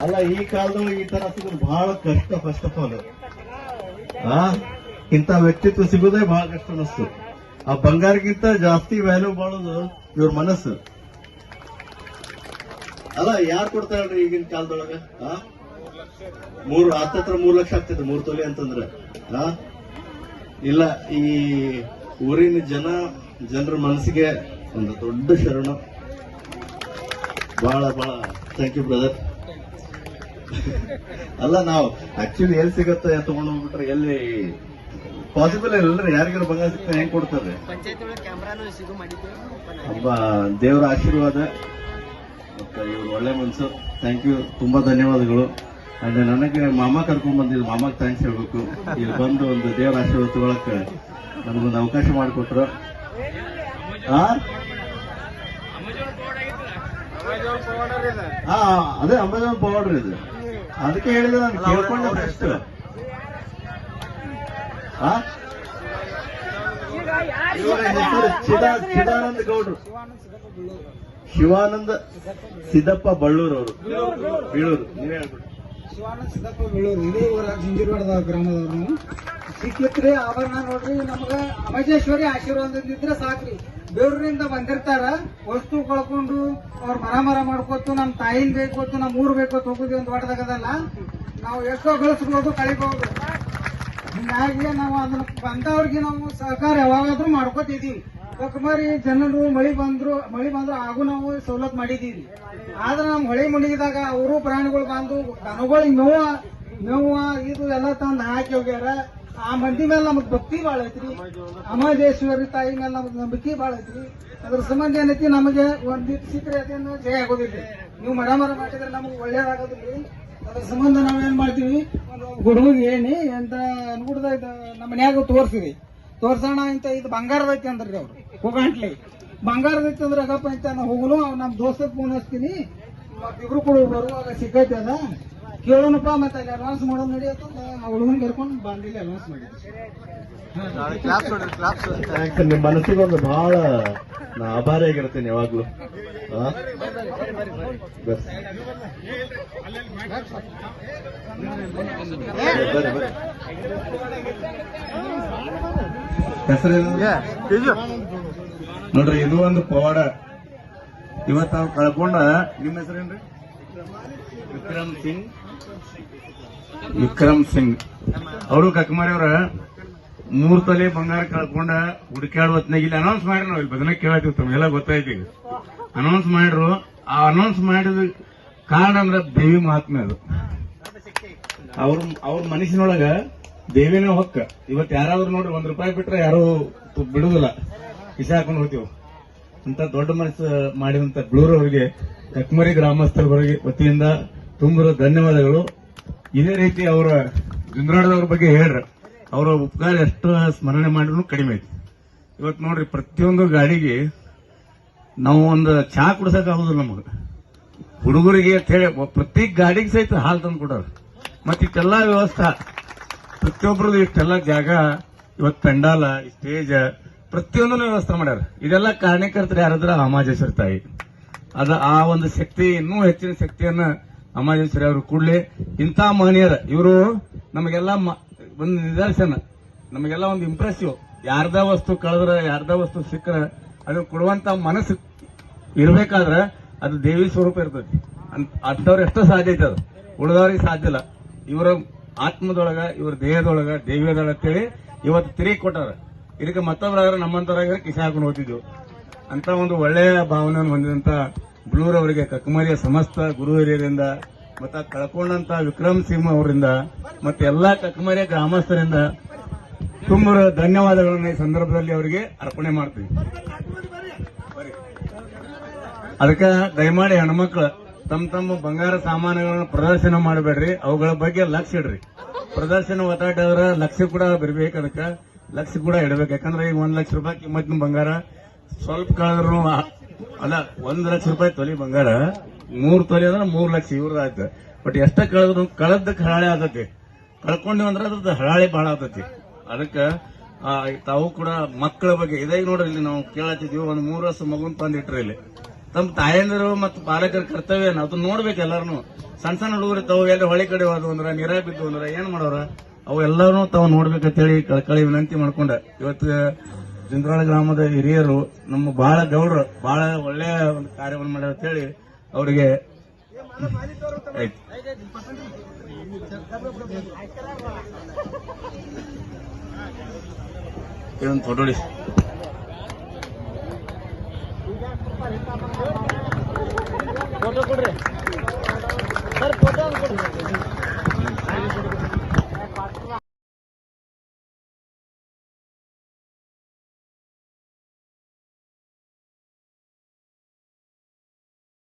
ಅಲ್ಲ, ಈ ಕಾಲದೊಳಗೆ ಈ ತರ ಸಿಗೋದು ಬಹಳ ಕಷ್ಟ ಫಸ್ಟ್ ಆಫ್ ಆಲ್ ಆ? ಇಂಥ ವ್ಯಕ್ತಿತ್ವ ಸಿಗೋದೇ ಬಹಳ ಕಷ್ಟ ಅನಿಸ್ತು ಆ ಬಂಗಾರಕ್ಕಿಂತ ಜಾಸ್ತಿ ವ್ಯಾಲ್ಯೂ ಬಾಳೋದು ಇವ್ರ ಮನಸ್ಸು. ಅಲ್ಲ, ಯಾರು ಕೊಡ್ತಾಳ್ರಿ ಈಗಿನ ಕಾಲದೊಳಗ? ಮೂರು ಹತ್ತತ್ರ ಮೂರ್ ಲಕ್ಷ ಆಗ್ತದೆ ಮೂರ್ ತೊಲೆ ಅಂತಂದ್ರೆ. ಹಾ ಇಲ್ಲ, ಈ ಊರಿನ ಜನ, ಜನರ ಮನಸ್ಸಿಗೆ ಒಂದು ದೊಡ್ಡ ಶರಣ. ಬಹಳ ಬಹಳ ಥ್ಯಾಂಕ್ ಯು ಬ್ರದರ್ ಅಲ್ಲ ನಾವು ಆಕ್ಚುಲಿ ಎಲ್ಲಿ ಸಿಗತ್ತೆ ತಗೊಂಡು ಹೋಗ್ಬಿಟ್ರೆ ಎಲ್ಲಿ ಪಾಸಿಬಲ್ ಇಲ್ಲರಿ ಯಾರಿಗಾರ ಬಂಗಾರ ಸಿಗ್ತಾರೆ ಹೆಂಗ್ ಕೊಡ್ತಾರೆ? ಒಬ್ಬ ದೇವರ ಆಶೀರ್ವಾದ. ಮತ್ತೆ ಇವ್ರು ಒಳ್ಳೆ ಮನ್ಸು. ಥ್ಯಾಂಕ್ ಯು ತುಂಬಾ ಧನ್ಯವಾದಗಳು. ಅಂಡ್ ನನಗೆ ಮಾಮ ಕರ್ಕೊಂಡ್ ಬಂದಿದ್ದು ಮಾಮಾಗ್ ಥ್ಯಾಂಕ್ಸ್ ಹೇಳ್ಬೇಕು. ಇಲ್ಲಿ ಬಂದು ಒಂದು ದೇವರ ಆಶೀರ್ವಾದ ತಗೊಳಕ್ ನಮಗೊಂದು ಅವಕಾಶ ಮಾಡಿಕೊಟ್ರು. ಆ? ಹಾ ಅದೇ ಅಮೆಜಾನ್ ಪವಾಡ್ರಿ ಇದು. ಅದಕ್ಕೆ ಹೇಳಿದ ನಾನು ಕೇಳ್ಕೊಂಡೆ ಫಸ್ಟ್ ಇವರ ಹೆಸರು ಚಿದಾ ಚಿದಾನಂದ ಗೌಡ್ರು. ಶಿವಾನಂದ ಸಿದ್ದಪ್ಪ ಬಳ್ಳೂರ್ ಅವರು ಬೀಳೂರು. ನೀವೇ ಹೇಳ್ಬಿಡಿ. ಶಿವಾನಂದ ಸಿದ್ದಪ್ಪ ಬೀಳೂರು. ಇದೇ ಊರ ಜಿಂಜಿರವಾಡದ ಗ್ರಾಮದವ್ರು ಸಿಕ್ಕಿತ್ರಿ ಆಭರಣ ನೋಡ್ರಿ ನಮ್ಗ ಅಮಜೇಶ್ವರಿ ಆಶೀರ್ವಾದದಿಂದ ಸಾಕ್ರಿ. ದೇವ್ರಿಂದ ಬಂದಿರ್ತಾರ, ವಸ್ತು ಕಳ್ಕೊಂಡು ಅವ್ರ ಮರ ಮರ ಮಾಡ್ಕೊತು ನಮ್ ತಾಯಿನ್ ಬೇಕೋತು ನಮ್ ಊರ್ ಹೋಗೋದು ಹೋಗುದಿ ಒಂದ್ ಹೊಡೆದಾಗದಲ್ಲ ನಾವು ಎಷ್ಟೋ ಗಳಿಸ್ಬೋದು ಕಳಿಬಹುದು. ಹಿಂಗಾಗಿ ನಾವು ಅದನ್ನ ಬಂದವ್ರಿಗೆ ನಾವು ಸಹಕಾರ ಯಾವಾಗಾದ್ರೂ ಮಾಡ್ಕೋತಿದೀವಿ. ಮರಿ ಜನರು ಮಳಿ ಬಂದ್ರು ಮಳಿ ಬಂದ್ರು ಆಗು ನಾವು ಸವಲತ್ತು ಮಾಡಿದೀವಿ. ಆದ್ರೆ ನಮ್ ಹೊಳೆ ಮುಳುಗಿದಾಗ ಅವರು ಪ್ರಾಣಿಗಳು ಬಂದು ದನಗಳಿಗೆ ನೋವ ನೋವ, ಇದು ಎಲ್ಲ ತಂದು ಹಾಕಿ ಹೋಗ್ಯಾರ. ಆ ಮಂದಿ ಮೇಲೆ ನಮಗ್ ಭಕ್ತಿ ಬಾಳ ಐತ್ರಿ. ಅಮಾದೇಶ್ವರಿ ತಾಯಿ ಮೇಲೆ ನಮಗ್ ನಂಬಿಕೆ ಬಾಳ ಐತ್ರಿ. ಅದ್ರ ಸಂಬಂಧ ಏನೈತಿ? ನಮಗೆ ಸಿಕ್ಕರೆ ಅದೇನು ಜಯ ಆಗೋದಿಲ್ಲ. ನೀವು ಮಡಮರ ಮರ ಮಾಡಿದ್ರೆ ನಮಗೆ ಒಳ್ಳೇದಾಗೋದಿಲ್ಲ. ಅದ್ರ ಸಂಬಂಧ ನಾವೇನ್ ಮಾಡ್ತೀವಿ? ಹುಡುಗಿಗೆ ಏನಿ ಅಂತ ಅನ್ಗುಡ್ದ ನಮ್ಮ ಮನ್ಯಾಗ ತೋರ್ಸಿರಿ. ತೋರ್ಸೋಣ ಅಂತ ಇದು ಬಂಗಾರದ ಐತಿ ಅಂದ್ರಿ ಅವ್ರು. ಹೋಗಂಟ್ಲಿ ಬಂಗಾರದ ಐತಿ ಅಂದ್ರೆ ಅಗಪ್ಪ ಅಂತ ನಾವು ಹೋಗಲು ನಮ್ಮ ದೋಸ್ತ ಫೋನ್ ಹಚ್ತೀನಿ. ಇಬ್ರು ಕೂಡ ಬರುವಾಗ ಸಿಕ್ಕೈತಿ ಅದ. ಕೇಳೋಣಪ್ಪ ಮತ್ತೆ ಅಲ್ಲಿ ಅಡ್ವಾನ್ಸ್ ಮಾಡೋದು ನಡೆಯತ್ತ ಆ ಹುಡುಗನ್ ಕರ್ಕೊಂಡು ಬಂದಿಲ್ಲ ಅಡ್ವಾನ್ಸ್ ಮಾಡಿ ಥ್ಯಾಂಕ್ಸ್ ನಿಮ್ಮ ಮನಸ್ಸಿಗೆ ಒಂದು ಬಹಳ ನಾ ಆಭಾರಿಯಾಗಿರ್ತೀನಿ ಯಾವಾಗ್ಲೂ ಆ? ಬಸ್. ಬರ್ರಿ, ಬರ್ರಿ. ಹೆಸರೇನು? ನೋಡ್ರಿ ಇದು ಒಂದು ಪವಾಡ ಇವತ್ತು ಕಳ್ಕೊಂಡ ನಿಮ್ಮ ಹೆಸರೇನ್ರಿ ವಿಕ್ರಮ್ ಸಿಂಗ್ ವಿಕ್ರಮ್ ಸಿಂಗ್. ಅವರು ಕಕ್ಮಾರಿ ಅವರ ಮೂರ್ ತೊಲೆ ಬಂಗಾರ ಕಳ್ಕೊಂಡ ಹೊತ್ನಾಗ ಇಲ್ಲಿ ಅನೌನ್ಸ್ ಮಾಡ್ರಿ ನಾವು ಇಲ್ಲಿ ಬದನ ಕೇಳತ್ತೀವಿ ತಮಗೆಲ್ಲ ಗೊತ್ತಾಯ್ತು ಈಗ ಅನೌನ್ಸ್ ಮಾಡ್ರು. ಆ ಅನೌನ್ಸ್ ಮಾಡಿದ ಕಾರಣ ಅಂದ್ರೆ ದೇವಿ ಮಹಾತ್ಮೆ ಅದು. ಅವ್ರ ಅವ್ರ ಮನಸ್ಸಿನೊಳಗ ದೇವಿನ ಹೊಕ್ಕ. ಇವತ್ತು ಯಾರಾದ್ರೂ ನೋಡ್ರಿ, ಒಂದ್ ರೂಪಾಯಿ ಬಿಟ್ರೆ ಯಾರು ಬಿಡುದಿಲ್ಲ. ಇಸೆ ಹಾಕೊಂಡು ಹೋಗ್ತೀವಿ. ಅಂತ ದೊಡ್ಡ ಮನಸ್ಸು ಮಾಡಿದಂತ ಬ್ಲೂರ್ ಅವರಿಗೆ ಕಕ್ಮರಿ ಗ್ರಾಮಸ್ಥರವರಿಗೆ ವತಿಯಿಂದ ತುಂಬ ಧನ್ಯವಾದಗಳು. ಇದೇ ರೀತಿ ಅವರ ಜುಂದ್ರಾಡದವ್ರ ಬಗ್ಗೆ ಹೇಳ್ರ. ಅವರ ಉಪಕಾರ ಎಷ್ಟು ಸ್ಮರಣೆ ಮಾಡಿದ್ರು ಕಡಿಮೆ ಐತಿ ಇವತ್ತು ನೋಡ್ರಿ, ಪ್ರತಿಯೊಂದು ಗಾಡಿಗೆ ನಾವು ಒಂದು ಚಹಾ ಕುಡ್ಸಕ್ ನಮಗೆ ನಮಗ. ಹುಡುಗರಿಗೆ ಅಂತ ಹೇಳಿ ಪ್ರತಿ ಗಾಡಿಗೆ ಸಹಿತ ಹಾಲು ತಂದು ಕೊಡೋರು. ಮತ್ತೆ ಇಷ್ಟೆಲ್ಲ ವ್ಯವಸ್ಥೆ. ಪ್ರತಿಯೊಬ್ಬರದ್ದು ಇಷ್ಟೆಲ್ಲ ಜಾಗ ಇವತ್ತು ಪೆಂಡಾಲ, ಸ್ಟೇಜ್, ಪ್ರತಿಯೊಂದನ್ನು ವ್ಯವಸ್ಥೆ ಮಾಡ್ಯಾರ. ಇದೆಲ್ಲ ಕಾರಣಕರ್ತರು ಯಾರಾದ್ರೆ ಅಮಾಜೇಶ್ವರ ತಾಯಿ. ಅದ ಆ ಒಂದು ಶಕ್ತಿ, ಇನ್ನೂ ಹೆಚ್ಚಿನ ಶಕ್ತಿಯನ್ನ ಅಮಾಜೇಶ್ವರಿ ಅವರು ಕೂಡಲೇ ಇಂಥ ಮಹನೀಯರ. ಇವರು ನಮಗೆಲ್ಲ ಒಂದು ನಿದರ್ಶನ. ನಮಗೆಲ್ಲ ಒಂದು ಇಂಪ್ರೆಸಿವ್ ಯಾರ್ದ ವಸ್ತು ಕಳೆದ್ರೆ, ಯಾರ್ದ ವಸ್ತು ಸಿಕ್ಕರೆ ಅದನ್ನು ಕೊಡುವಂತ ಮನಸ್ಸು ಇರಬೇಕಾದ್ರೆ ಅದು ದೇವಿ ಸ್ವರೂಪ ಇರ್ತೈತಿ ಅಂಥವ್ರು ಎಷ್ಟೋ ಸಾಧ್ಯ ಐತೆ ಅದು. ಉಳಿದವ್ರಿಗೆ ಸಾಧ್ಯ ಇಲ್ಲ. ಇವರ ಆತ್ಮದೊಳಗ, ಇವ್ರ ದೇಹದೊಳಗ ದೇವಿಯದೊಳಗ ಅಂತೇಳಿ ಇವತ್ತು ತಿರುಗಿ ಕೊಟ್ಟಾರ. ಇದಕ್ಕೆ ಮತ್ತೊಬ್ಬರಾಗ ನಮ್ಮಂತರಾಗ ಕಿಸೆ ಹಾಕೊಂಡು ಹೋಗ್ತಿದ್ವು. ಅಂತ ಒಂದು ಒಳ್ಳೆಯ ಭಾವನೆಯನ್ನು ಹೊಂದಿದಂತ ಬ್ಲೂರ್ ಅವರಿಗೆ ಕಕ್ಕಮರಿಯ ಸಮಸ್ತ ಗುರು ಹಿರಿಯರಿಂದ ಮತ್ತ ಕಳ್ಕೊಂಡಂತ ವಿಕ್ರಮ್ ಸಿಂಹ ಅವರಿಂದ, ಮತ್ತೆ ಎಲ್ಲಾ ಕಕ್ಕಮರಿಯ ಗ್ರಾಮಸ್ಥರಿಂದ ತುಂಬ ಧನ್ಯವಾದಗಳನ್ನು ಈ ಸಂದರ್ಭದಲ್ಲಿ ಅವರಿಗೆ ಅರ್ಪಣೆ ಮಾಡ್ತೀವಿ. ಅದಕ್ಕೆ ದಯಮಾಡಿ ಹೆಣ್ಮಕ್ಳು, ತಮ್ಮ ತಮ್ಮ ಬಂಗಾರ ಸಾಮಾನುಗಳನ್ನ ಪ್ರದರ್ಶನ ಮಾಡಬೇಡ್ರಿ, ಅವುಗಳ ಬಗ್ಗೆ ಲಕ್ಷ್ಯ ಇಡ್ರಿ. ಪ್ರದರ್ಶನ ಒತ್ತಾಟದ್ರ ಲಕ್ಷ್ಯ ಕೂಡ ಬರ್ಬೇಕು ಅದಕ್ಕೆ ಲಕ್ಷ್ಯ ಕೂಡ ಇಡಬೇಕು. ಯಾಕಂದ್ರೆ ಈಗ ಒಂದ್ ಲಕ್ಷ ರೂಪಾಯಿ ಕಿಮ್ಮತ್ತಿನ ಬಂಗಾರ, ಸ್ವಲ್ಪ ಕಳೆದ್ರು ಅಲ್ಲ, ಒಂದ್ ಲಕ್ಷ ರೂಪಾಯಿ ತೊಲಿ ಬಂಗಾರ, ಮೂರ್ ತೊಲಿ ಅಂದ್ರೆ ಮೂರ್ ಲಕ್ಷ ಇವ್ರದ್ದು ಆಯ್ತು. ಬಟ್ ಎಷ್ಟ ಕಳೆದ್ರು ಕಳದಕ್ಕೆ ಹರಾಳೆ ಆತತಿ. ಕಳ್ಕೊಂಡಿವ್ ಅಂದ್ರೆ ಅದ್ರದ್ದು ಹರಾಳೆ ಬಹಳ ಆತತಿ. ಅದಕ್ಕೆ ತಾವು ಕೂಡ ಮಕ್ಕಳ ಬಗ್ಗೆ, ಇದೇ ನೋಡ್ರಿ ಇಲ್ಲಿ ನಾವು ಕೇಳತ್ತಿದ್ವಿ ಒಂದು ಮೂರು ವರ್ಷ ಮಗುನ್ ತಂದಿಟ್ರಿ ಇಲ್ಲಿ. ತಮ್ಮ ತಾಯಂದಿರು ಮತ್ತು ಪಾಲಕರ ಕರ್ತವ್ಯ ಏನು? ಅದನ್ನ ನೋಡ್ಬೇಕು ಎಲ್ಲಾರು ಸಣ್ಣ ಸಣ್ಣ ಹುಡುಗರು ತಾವು ಎಲ್ಲಿ ಹೊಳೆ ಕಡೆ ಹೋದ್ವು ಅಂದ್ರ ನೀರ ಬಿದ್ದು ಅಂದ್ರ ಏನ್ ಮಾಡೋರ? ಅವು ಎಲ್ಲಾರು ತಾವು ನೋಡ್ಬೇಕಂತೇಳಿ ಕಳಕಳಿ ವಿನಂತಿ ಮಾಡ್ಕೊಂಡ. ಇವತ್ತು ಜಿಂದ್ರಾಳ ಗ್ರಾಮದ ಹಿರಿಯರು, ನಮ್ಮ ಬಹಳ ಗೌರವ ಬಹಳ ಒಳ್ಳೆಯ ಒಂದು ಕಾರ್ಯವನ್ನು ಮಾಡ್ಯಾರ ಅಂತ ಹೇಳಿ ಅವರಿಗೆ ಇದೊಂದು ಫೋಟೋಡಿ ಫೋಟೋ ಕೊಡ್ರಿ. ಸರ್ ಫೋಟೋ ಕೊಡ್ರಿ.